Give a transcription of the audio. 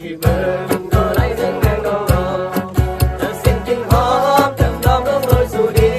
ที่เบิ่งก็ไล่เส้นแดงดองดองเธอเสียงจึงหอมเธอดองดองโรยสู่ดิ